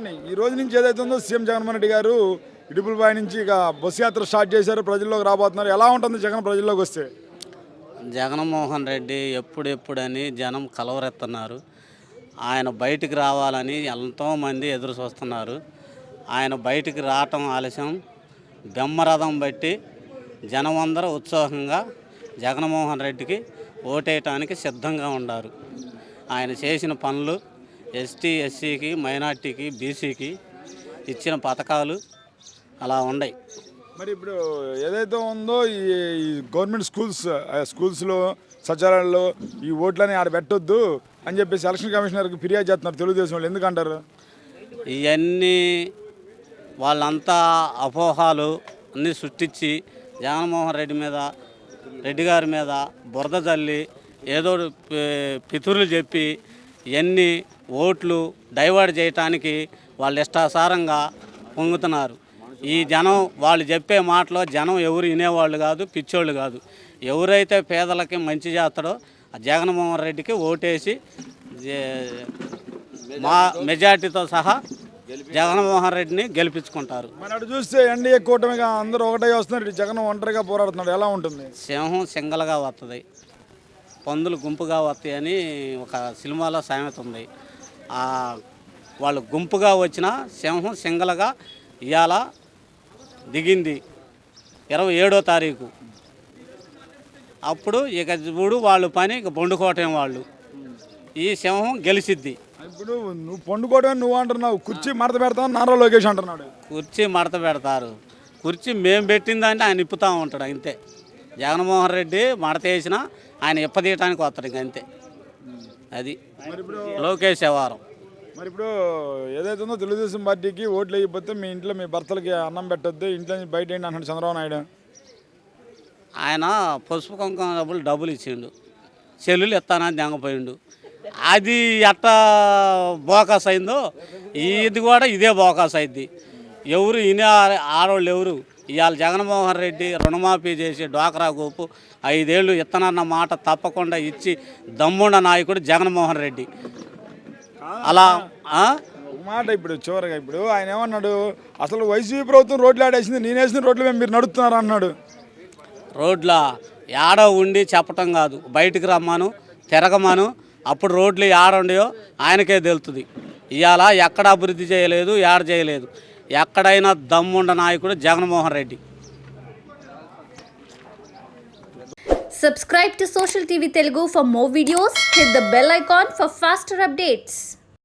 చెప్పండి ఈ రోజు నుంచి ఏదైతే ఉందో సీఎం జగన్మోహన్ రెడ్డి గారు ఇడుపులపాయ నుంచి ఇక బస్సు యాత్ర స్టార్ట్ చేశారు ప్రజల్లోకి రాబోతున్నారు. ఎలా ఉంటుంది జగన్ ప్రజల్లోకి వస్తే? జగన్మోహన్ రెడ్డి ఎప్పుడెప్పుడని జనం కలవరెత్తున్నారు. ఆయన బయటికి రావాలని ఎంతోమంది ఎదురు చూస్తున్నారు. ఆయన బయటికి రావటం ఆలస్యం. బెమ్మరథం బట్టి జనం అందరూ ఉత్సాహంగా జగన్మోహన్ రెడ్డికి ఓటేయటానికి సిద్ధంగా ఉన్నారు. ఆయన చేసిన పనులు ఎస్టీ ఎస్సీకి మైనార్టీకి బీసీకి ఇచ్చిన పథకాలు అలా ఉన్నాయి. మరి ఇప్పుడు ఏదైతే ఉందో ఈ గవర్నమెంట్ స్కూల్స్ స్కూల్స్లో సచివాలయాల్లో ఈ ఓట్లని ఆడ పెట్టొద్దు అని చెప్పేసి ఎలక్షన్ కమిషనర్కి ఫిర్యాదు చేస్తున్నారు తెలుగుదేశం వాళ్ళు. ఎందుకంటారు? ఇవన్నీ వాళ్ళంతా అపోహాలు అన్నీ సృష్టించి జగన్మోహన్ రెడ్డి మీద రెడ్డి గారి మీద బురద జల్లి ఏదో పితురులు చెప్పి ఇవన్నీ ఓట్లు డైవర్ట్ చేయటానికి వాళ్ళు ఇష్టాసారంగా పొంగుతున్నారు. ఈ జనం వాళ్ళు చెప్పే మాటలో జనం ఎవరు వినేవాళ్ళు కాదు పిచ్చోళ్ళు కాదు. ఎవరైతే పేదలకి మంచి చేస్తాడో ఆ జగన్మోహన్ రెడ్డికి ఓటేసి మా మెజార్టీతో సహా జగన్మోహన్ రెడ్డిని గెలిపించుకుంటారు. మన అటు చూస్తే ఎన్డీఏ కూటమిగా అందరూ ఒకటే వస్తున్నారు. జగన్ ఒంటరిగా పోరాడుతున్నాడు. ఎలా ఉంటుంది? సింహం సింగల్గా వస్తుంది పందులు గుంపుగా వస్తాయని ఒక సినిమాలో సామెత ఉంది. వాళ్ళు గుంపుగా వచ్చిన సింహం సింగల్గా ఇవాళ దిగింది ఇరవై ఏడో తారీఖు. అప్పుడు ఇక చూడు వాళ్ళు పని ఇక బొండుకోవటం వాళ్ళు. ఈ సింహం గెలిచిద్ది. ఇప్పుడు నువ్వు పండుకోవడమే నువ్వు అంటున్నావు కుర్చీ మడత పెడతావు నారా లోకేష్ అంటున్నాడు. కుర్చీ మడత పెడతారు. కుర్చీ మేము పెట్టిందంటే ఆయన ఇప్పుతూ ఉంటాడు అంతే. జగన్మోహన్ రెడ్డి మడత వేసినా ఆయన ఇప్పదీయటానికి వస్తాడు ఇంక అంతే. అది. లోకేష్ వ్యవహారం. మరి ఇప్పుడు ఏదైతే ఉందో తెలుగుదేశం పార్టీకి ఓట్లు వేయకపోతే మీ ఇంట్లో మీ భర్తలకి అన్నం పెట్టొద్దు ఇంట్లో బయట ఏంటి అంటున్నాడు చంద్రబాబు నాయుడు? ఆయన పసుపు కుంకుమ డబ్బులు డబ్బులు ఇచ్చిండు. చెల్లులు ఇస్తానని దెంగపోయిండు. అది ఎట్ట బోకాస్ అయిందో ఇది కూడా ఇదే బోకాస్ అయింది ఎవరు ఇనే ఆడవాళ్ళు ఎవరు ఇవాళ జగన్మోహన్ రెడ్డి రుణమాఫీ చేసి డ్వాక్రా గ్రూపు ఐదేళ్ళు ఇత్తనన్న మాట తప్పకుండా ఇచ్చి దమ్ముండ నాయకుడు జగన్మోహన్ రెడ్డి. అలా మాట ఇప్పుడు చివరిగా ఇప్పుడు ఆయన ఏమన్నాడు? అసలు వైసీపీ ప్రభుత్వం రోడ్లు ఆడేసింది నేను వేసిన రోడ్ల మీద మీరు నడుస్తున్నారు అన్నాడు. రోడ్ల ఏడ ఉండి చెప్పటం కాదు. బయటికి రమ్మను తిరగమను అప్పుడు రోడ్లు ఏడ ఉండయో ఆయనకే తెలుస్తుంది ఇవాళ ఎక్కడ అభివృద్ధి చేయలేదు ఏడ చేయలేదు. ఎక్కడైనా దమ్ముండ నాయకుడు Jaganmohan Reddy Subscribe to Social TV Telugu for more videos. Hit the bell icon for faster updates.